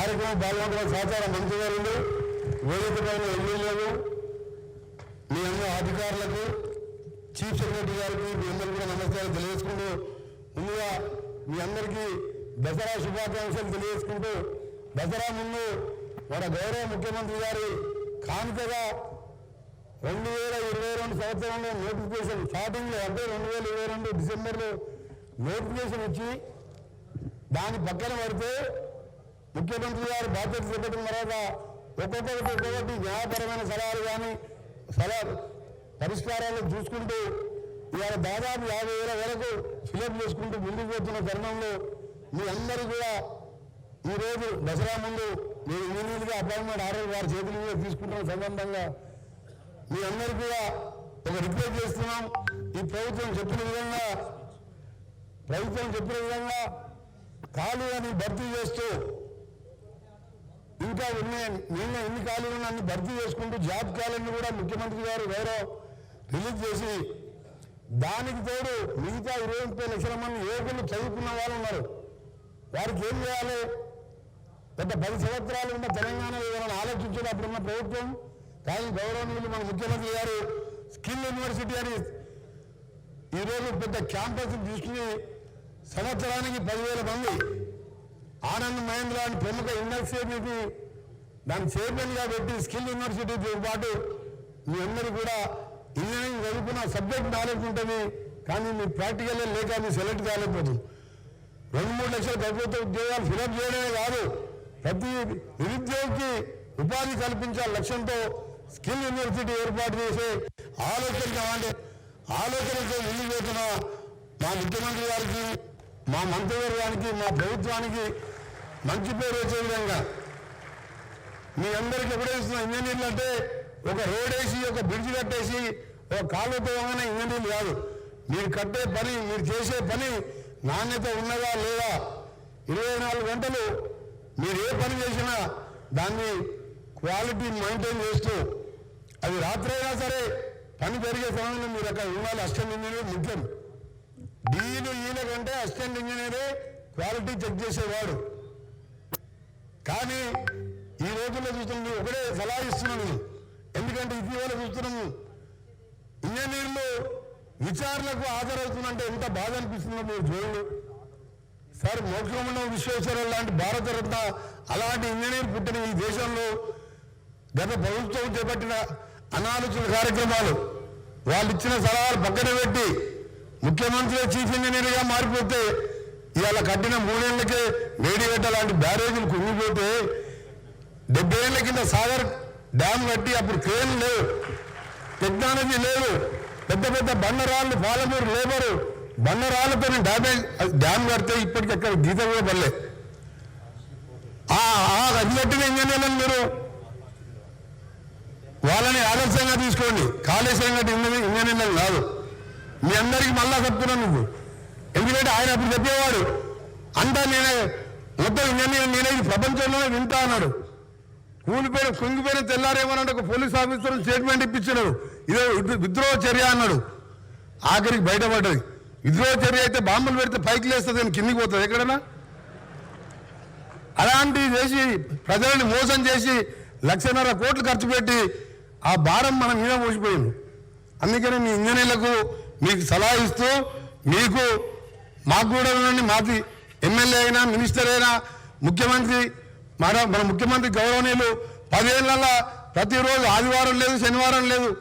కార్యక్రమం పాల్గొంటున్న సహచార మంత్రివర్యులు వేదిక పైన ఎమ్మెల్యేలు మీ అందరూ అధికారులకు చీఫ్ సెక్రటరీ గారికి మీ అందరికీ కూడా నమస్కారం తెలియజేసుకుంటూ ముందుగా మీ అందరికీ దసరా శుభాకాంక్షలు తెలియజేసుకుంటూ దసరా ముందు మన గౌరవ ముఖ్యమంత్రి గారి కానుకగా రెండు వేల ఇరవై రెండు సంవత్సరంలో నోటిఫికేషన్ స్టార్టింగ్లో అంటే రెండు వేల ఇరవై రెండు డిసెంబర్లో నోటిఫికేషన్ ఇచ్చి దాని పక్కన పడితే ముఖ్యమంత్రి గారు బాధ్యత చేపట్టిన తర్వాత ఒక్కొక్కరికి ఒక్కొక్కటి న్యాయపరమైన సలహాలు కానీ సలహా పరిష్కారాలు చూసుకుంటూ ఇవాళ దాదాపు యాభై వేల వరకు ఫిలప్ చేసుకుంటూ ముందుకు పోతున్న తరుణంలో మీ అందరూ కూడా ఈరోజు దసరా ముందు నేను ఇంజనీర్గా అపాయింట్మెంట్ ఆర్డర్ వారి చేతుల మీద తీసుకుంటున్న సందర్భంగా మీ అందరూ కూడా ఒక రిక్వెస్ట్ చేస్తున్నాం. ఈ ప్రభుత్వం చెప్పిన విధంగా ప్రభుత్వం చెప్పిన విధంగా ఖాళీని భర్తీ చేస్తూ ఇంకా ఉన్నాయి నిన్న ఎన్ని ఖాళీలు ఉన్నా అన్ని భర్తీ చేసుకుంటూ జాబ్ ఖాళీని కూడా ముఖ్యమంత్రి గారు వేరే రిలీజ్ చేసి దానికి తోడు మిగతా ఇరవై ముప్పై లక్షల మంది యువకులు చదువుకున్న వాళ్ళు ఉన్నారు. వారికి ఏం చేయాలి? గత పది సంవత్సరాలు ఉన్న తెలంగాణ ఏమైనా ఆలోచించారు అప్పుడున్న ప్రభుత్వం కానీ గౌరవనీయులు మన ముఖ్యమంత్రి గారు స్కిల్ యూనివర్సిటీ అని ఈరోజు పెద్ద క్యాంపస్ తీసుకుని సంవత్సరానికి పదివేల మంది ఆనంద్ మహేంద్ర అని ప్రముఖ యూనివర్సిటీకి దాన్ని చైర్మన్గా పెట్టి స్కిల్ యూనివర్సిటీతో పాటు మీ అందరూ కూడా ఇంజనీరింగ్ చదువుకున్న సబ్జెక్ట్ నాలెడ్జ్ ఉంటుంది కానీ మీ ప్రాక్టికల్ లేక మీ సెలెక్ట్ కాలేకపోతుంది రెండు మూడు లక్షల ప్రభుత్వ ఉద్యోగాలు ఫిలప్ చేయడమే కాదు ప్రతి నిరుద్యోగికి ఉపాధి కల్పించే లక్ష్యంతో స్కిల్ యూనివర్సిటీ ఏర్పాటు చేసే ఆలోచన కావాలి. ఆలోచనతో ముందుకు పోతున్న మా ముఖ్యమంత్రి గారికి మా మంత్రివర్గానికి మా ప్రభుత్వానికి మంచి పేరు వచ్చే విధంగా. మీ అందరికీ ఎప్పుడే ఇస్తున్న ఇంజనీర్లు అంటే ఒక రోడ్ వేసి ఒక బ్రిడ్జ్ కట్టేసి ఒక కాలు తోగానే ఇంజనీర్లు కాదు. మీరు కట్టే పని మీరు చేసే పని నాణ్యత ఉన్నదా లేదా? ఇరవై నాలుగు గంటలు మీరు ఏ పని చేసినా దాన్ని క్వాలిటీ మెయింటైన్ చేస్తూ అది రాత్రైనా సరే పని జరిగే సమయంలో మీరు అక్కడ ఉండాలి. అసిస్టెంట్ ఇంజనీర్ ముఖ్యం. డీలు ఈయన కంటే అసిస్టెంట్ ఇంజనీరే క్వాలిటీ చెక్ చేసేవాడు. కానీ ఈ రోజుల్లో చూస్తున్నాం ఒకటే సలహా ఇస్తున్నాను. ఎందుకంటే ఇటీవల చూస్తున్నాము ఇంజనీర్లు విచారణకు హాజరవుతుందంటే ఎంత బాధ అనిపిస్తుందో మీరు చూడండి. సార్ మోక్షమండం విశ్వేశ్వరరావు లాంటి భారతరత్న అలాంటి ఇంజనీర్ పుట్టిన ఈ దేశంలో గత ప్రభుత్వం చేపట్టిన అనాలోచన కార్యక్రమాలు వాళ్ళు ఇచ్చిన సలహాలు పక్కన పెట్టి ముఖ్యమంత్రి చీఫ్ ఇంజనీర్గా మారిపోతే ఇవాళ కట్టిన మూడేళ్ళకే వేడిగడ్డ లాంటి బ్యారేజీలు కుంగిపోతే డెబ్బై ఏళ్ళ కింద సాగర్ డ్యామ్ కట్టి అప్పుడు క్రేన్ లేవు టెక్నాలజీ లేదు. పెద్ద పెద్ద బండరాళ్ళు పాలమూరు లేబరు బండరాళ్ళతో డ్యామేజ్ డ్యామ్ కడితే ఇప్పటికి అక్కడ గీత కూడా పడలే. ఆ ఇంజనీర్లను మీరు వాళ్ళని ఆదర్శంగా తీసుకోండి. కాళేశ్వరంగా ఇంజనీర్లను కాదు. మీ అందరికీ మళ్ళా చెప్తున్నాను నువ్వు. ఎందుకంటే ఆయన అప్పుడు చెప్పేవాడు అంతా నేనే మొత్తం ఇంజనీర్ నేనే ప్రపంచంలోనే వింటా అన్నాడు. కూలిపోయిన కుంగిపోయిన తెల్లారేమోనంటే ఒక పోలీస్ ఆఫీసర్ స్టేట్మెంట్ ఇప్పించినాడు. ఇదే విద్రోహ చర్య అన్నాడు. ఆఖరికి బయటపడ్డది. విద్రోహ చర్య అయితే బాంబులు పెడితే పైకి లేస్తుంది అని కిందికి పోతుంది. ఎక్కడన్నా? అలాంటివి చేసి ప్రజలను మోసం చేసి లక్షన్నర కోట్లు ఖర్చు పెట్టి ఆ భారం మన మీద మోసిపోయింది. అందుకని మీ ఇంజనీర్లకు మీకు సలహా ఇస్తూ మీకు మాకు కూడా మాది ఎమ్మెల్యే అయినా మినిస్టర్ అయినా ముఖ్యమంత్రి మన మన ముఖ్యమంత్రి గౌరవనీయులు. పదేళ్ళలో ప్రతిరోజు ఆదివారం లేదు శనివారం లేదు.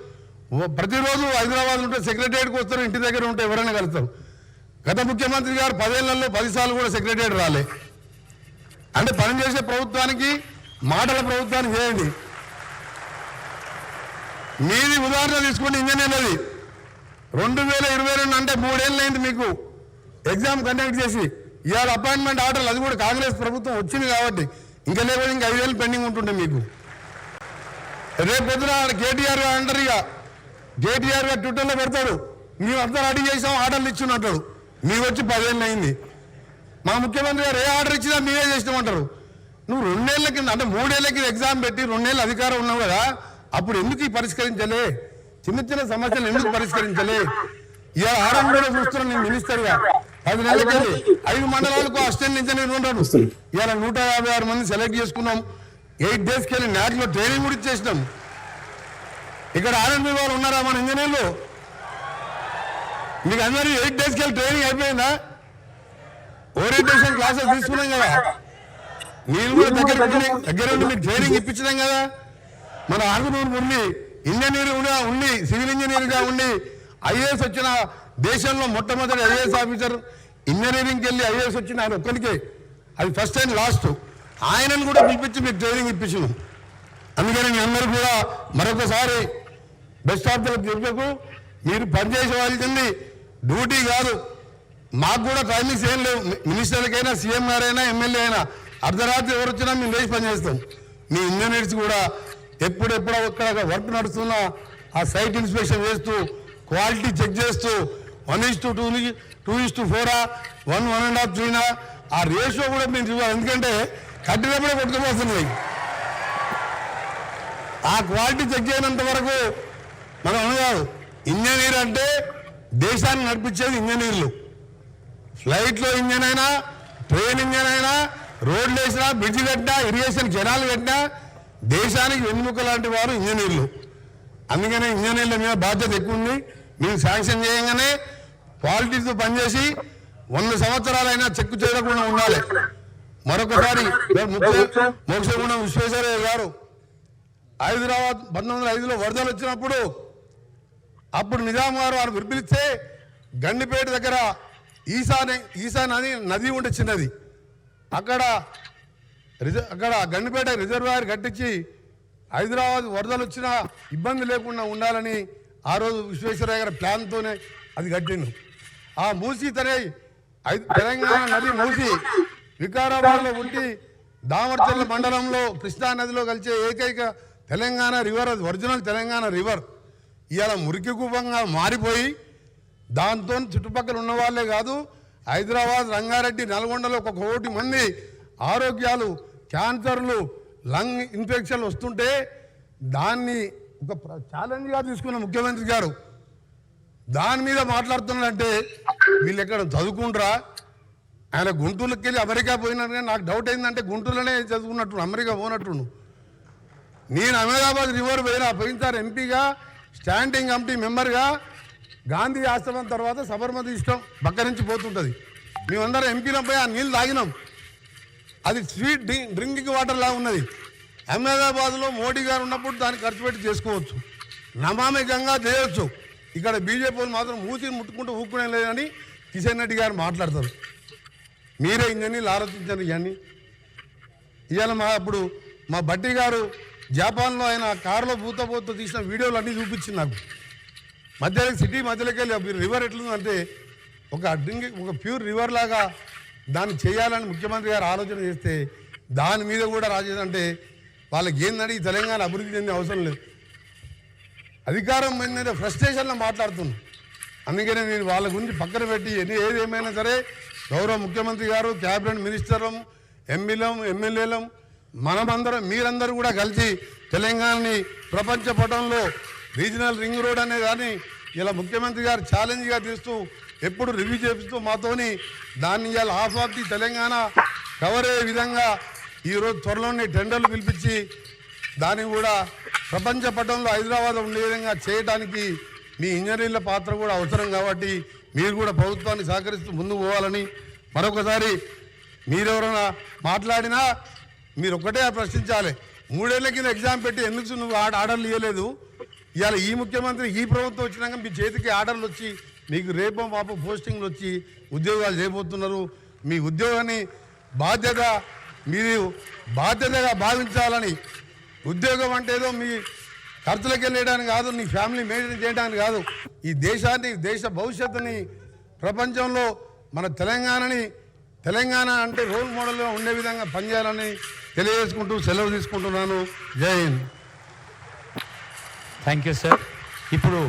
ఓ ప్రతిరోజు హైదరాబాద్ ఉంటే సెక్రటరియట్కి వస్తారు ఇంటి దగ్గర ఉంటే ఎవరైనా కలుస్తారు. గత ముఖ్యమంత్రి గారు పదేళ్ళలో పదిసార్లు కూడా సెక్రటరియట్ రాలే. అంటే పనిచేసే ప్రభుత్వానికి మాటల ప్రభుత్వానికి చేయండి. మీది ఉదాహరణ తీసుకోండి ఇంజనీర్లది. రెండు వేల ఇరవై రెండు అంటే మూడేళ్ళు అయింది మీకు. ఎగ్జామ్ కండక్ట్ చేసి ఇవాళ అపాయింట్మెంట్ ఆర్డర్లు అది కూడా కాంగ్రెస్ ప్రభుత్వం వచ్చింది కాబట్టి ఇంకా లేకపోతే ఇంకా ఐదేళ్ళు పెండింగ్ ఉంటుండే మీకు. రేపు పొద్దున కేటీఆర్ గారు అంటారు ఇక కేటీఆర్ గారు ట్విట్టర్లో పెడతాడు మేము రెడీ చేసాం ఆర్డర్లు ఇచ్చినట్టాడు మీకు వచ్చి పదేళ్ళు అయింది. మా ముఖ్యమంత్రి గారు ఏ ఆర్డర్ ఇచ్చినా మీరే చేసినామంటారు నువ్వు రెండేళ్ళ కింద అంటే మూడేళ్ళ కింద ఎగ్జామ్ పెట్టి రెండేళ్ళు అధికారం ఉన్నావు కదా అప్పుడు ఎందుకు పరిష్కరించలే? చిన్న చిన్న సమస్యలు ఎందుకు పరిష్కరించలే? ఇలా ఆరంభంలో చూస్తున్నాను నేను మినిస్టర్గా పది నెలలకెళ్ళి ఐదు మండలాలకు అసిస్టెంట్ ఇంజనీర్ ఉన్నాడు ఇవాళ నూట యాభై ఆరు మంది సెలెక్ట్ చేసుకున్నాం. ఎయిట్ డేస్కి వెళ్ళి నాట్లో ట్రైనింగ్ కూడా ఇచ్చేసినాం. ఇక్కడ ఆర్ఎంపీ వాళ్ళు ఉన్నారా మన ఇంజనీర్లు? మీకు అందరూ ఎయిట్ డేస్కి వెళ్ళి ట్రైనింగ్ అయిపోయిందా? ఓరియంటేషన్ క్లాసెస్ తీసుకున్నాం కదా. మీరు కూడా దగ్గర దగ్గర ఉండి మీకు ట్రైనింగ్ ఇప్పించినాం కదా. మన ఆంధ్రప్రదేశ్ ఉండి ఇంజనీర్ ఉండి సివిల్ ఇంజనీర్గా ఉండి ఐఏఎస్ వచ్చిన దేశంలో మొట్టమొదటి ఐఏఎస్ ఆఫీసర్ ఇంజనీరింగ్కి వెళ్ళి ఐఏఎస్ వచ్చిన ఆయన ఒక్కరికే అది ఫస్ట్ అండ్ లాస్ట్ ఆయనను కూడా పిలిపించి మీకు ట్రైనింగ్ ఇప్పించాము అందుకని మీ అందరూ కూడా మరొకసారి బెస్ట్ ఆఫ్ ద చెప్పకు. మీరు పనిచేసే డ్యూటీ కాదు. మాకు కూడా టైమింగ్స్ ఏం లేవు. మి- మినిస్టర్లకైనా సీఎం గారైనా ఎమ్మెల్యే అయినా అర్ధరాత్రి ఎవరు వచ్చినా మేము లేచి పనిచేస్తాం. మీ ఇంజనీర్స్ కూడా ఎప్పుడెప్పుడో అక్కడ వర్క్ నడుస్తున్నా ఆ సైట్ ఇన్స్పెక్షన్ చేస్తూ క్వాలిటీ చెక్ చేస్తూ one is to two two is to ఫోరా one one and half త్రీనా ఆ రేషియో కూడా మేము చూడాలి ఎందుకంటే కట్టినప్పుడే కొట్టుకుపోతున్నాయి. ఆ క్వాలిటీ చెక్ చేయనంత వరకు మనం అనగాదు ఇంజనీర్ అంటే దేశాన్ని నడిపించేది ఇంజనీర్లు. ఫ్లైట్లో ఇంజన్ అయినా ట్రైన్ ఇంజన్ అయినా రోడ్లు వేసినా బ్రిడ్జ్ కట్టినా ఇరిగేషన్ కెనాల్ కట్టినా దేశానికి వెన్నుముక లాంటి వారు ఇంజనీర్లు. అందుకనే ఇంజనీర్ల మీద బాధ్యత ఎక్కువ ఉంది. మేము శాంక్షన్ చేయగానే పాలిటిక్స్ పనిచేసి వంద సంవత్సరాలైనా చెక్కు చేయకుండా ఉండాలి. మరొకసారి మోక్షగుణం విశ్వేశ్వరయ్య గారు హైదరాబాద్ పంతొమ్మిది వందల ఐదులో వరదలు వచ్చినప్పుడు అప్పుడు నిజాం గారు వారు విడిపిలిస్తే గండిపేట దగ్గర ఈసా ఈశా నది నది ఉండే చిన్నది. అక్కడ రిజ అక్కడ గండిపేట రిజర్వాయర్ కట్టించి హైదరాబాద్ వరదలు వచ్చినా ఇబ్బంది లేకుండా ఉండాలని ఆ రోజు విశ్వేశ్వరయ్య గారి ప్లాన్తోనే అది కట్టిండు. ఆ మూసి తనై ఐ- తెలంగాణ నది మూసి వికారాబాద్లో ఉండి దామర్చర్ల మండలంలో కృష్ణా నదిలో కలిసే ఏకైక తెలంగాణ రివర్ అది ఒరిజినల్ తెలంగాణ రివర్ ఇవాళ మురికి కూపంగా మారిపోయి దాంతో చుట్టుపక్కల ఉన్న వాళ్ళే కాదు హైదరాబాద్ రంగారెడ్డి నల్గొండలో ఒక కోటి మంది ఆరోగ్యాలు క్యాన్సర్లు లంగ్ ఇన్ఫెక్షన్లు వస్తుంటే దాన్ని ఒక ప్ర- ఛాలెంజ్గా తీసుకున్న ముఖ్యమంత్రి గారు. దాని మీద మాట్లాడుతున్నాడంటే వీళ్ళు ఎక్కడ చదువుకుంటారా? ఆయన గుంటూరుకి వెళ్ళి అమెరికా పోయినారు కానీ నాకు డౌట్ ఏంటంటే గుంటూరులోనే చదువుకున్నట్టు అమెరికా పోనట్టును నేను అహ్మదాబాద్ రివర్ పోయినా పోయినసారి ఎంపీగా స్టాండింగ్ కమిటీ మెంబర్గా గాంధీ ఆశ్రమం తర్వాత సబర్మతి ఇష్టం పక్క నుంచి పోతుంటుంది. మేమందరం ఎంపీలో పోయి ఆ నీళ్ళు తాగినాం. అది స్వీట్ డ్రింక్ డ్రింకింగ్ వాటర్ లాగా ఉన్నది. అహ్మదాబాద్లో మోడీ గారు ఉన్నప్పుడు దాన్ని ఖర్చు పెట్టి చేసుకోవచ్చు. నమామి గంగా చేయొచ్చు. ఇక్కడ బీజేపీ మాత్రం మూసి ముట్టుకుంటూ ఊక్కునే లేదని కిషన్ రెడ్డి గారు మాట్లాడతారు. మీరే ఇంజనీర్లు ఆలోచించండి ఇవన్నీ. ఇవాళ మా అప్పుడు మా బట్టి గారు జపాన్లో ఆయన కారులో పూత పూత తీసిన వీడియోలు అన్నీ చూపించింది నాకు. మధ్యలో సిటీ మధ్యలోకి వెళ్ళి రివర్ ఎట్లుందంటే ఒక డ్రింక్ ఒక ప్యూర్ రివర్ లాగా దాన్ని చేయాలని ముఖ్యమంత్రి గారు ఆలోచన చేస్తే దాని మీద కూడా రాజేదంటే వాళ్ళకి ఏందంటే ఈ తెలంగాణ అభివృద్ధి చెందే అవసరం లేదు. అధికారం మీద ఫ్రస్ట్రేషన్లో మాట్లాడుతున్నాం. అందుకనే నేను వాళ్ళ గురించి పక్కన పెట్టి ఎన్ని ఏది ఏమైనా సరే గౌరవ ముఖ్యమంత్రి గారు క్యాబినెట్ మినిస్టర్లం ఎమ్మెల్యేలం ఎమ్మెల్యేలం మనమందరం మీరందరూ కూడా కలిసి తెలంగాణని ప్రపంచ పటంలో రీజనల్ రింగ్ రోడ్ అనే కానీ ఇలా ముఖ్యమంత్రి గారు ఛాలెంజ్గా తీస్తూ ఎప్పుడు రివ్యూ చేపిస్తూ మాతోని దాన్ని ఇవాళ half of the Telangana cover అయ్యే విధంగా ఈరోజు త్వరలోనే టెండర్లు పిలిపించి దాన్ని కూడా ప్రపంచ పటంలో హైదరాబాద్ ఉండే విధంగా చేయడానికి మీ ఇంజనీర్ల పాత్ర కూడా అవసరం కాబట్టి మీరు కూడా ప్రభుత్వాన్ని సహకరిస్తూ ముందుకు పోవాలని మరొకసారి మీరెవరైనా మాట్లాడినా మీరు ఒక్కటే ప్రశ్నించాలి. మూడేళ్ళ కింద ఎగ్జామ్ పెట్టి ఎందుకు నువ్వు ఆడ ఆర్డర్లు ఇవ్వలేదు ఇవాళ ఈ ముఖ్యమంత్రి ఈ ప్రభుత్వం వచ్చినాక మీ చేతికి ఆర్డర్లు వచ్చి మీకు రేపు పాప పోస్టింగ్లు వచ్చి ఉద్యోగాలు చేయబోతున్నారు. మీ ఉద్యోగాన్ని బాధ్యత మీరు బాధ్యతగా భావించాలని ఉద్యోగం అంటే ఏదో మీ ఖర్చులకు వెళ్ళడానికి కాదు నీ ఫ్యామిలీ మెయింటైన్ చేయడానికి కాదు. ఈ దేశాన్ని దేశ భవిష్యత్తుని ప్రపంచంలో మన తెలంగాణని తెలంగాణ అంటే రోల్ మోడల్గా ఉండే విధంగా పనిచేయాలని తెలియజేసుకుంటూ సెలవు తీసుకుంటున్నాను. జై హింద్. థ్యాంక్ యూ సార్ ఇప్పుడు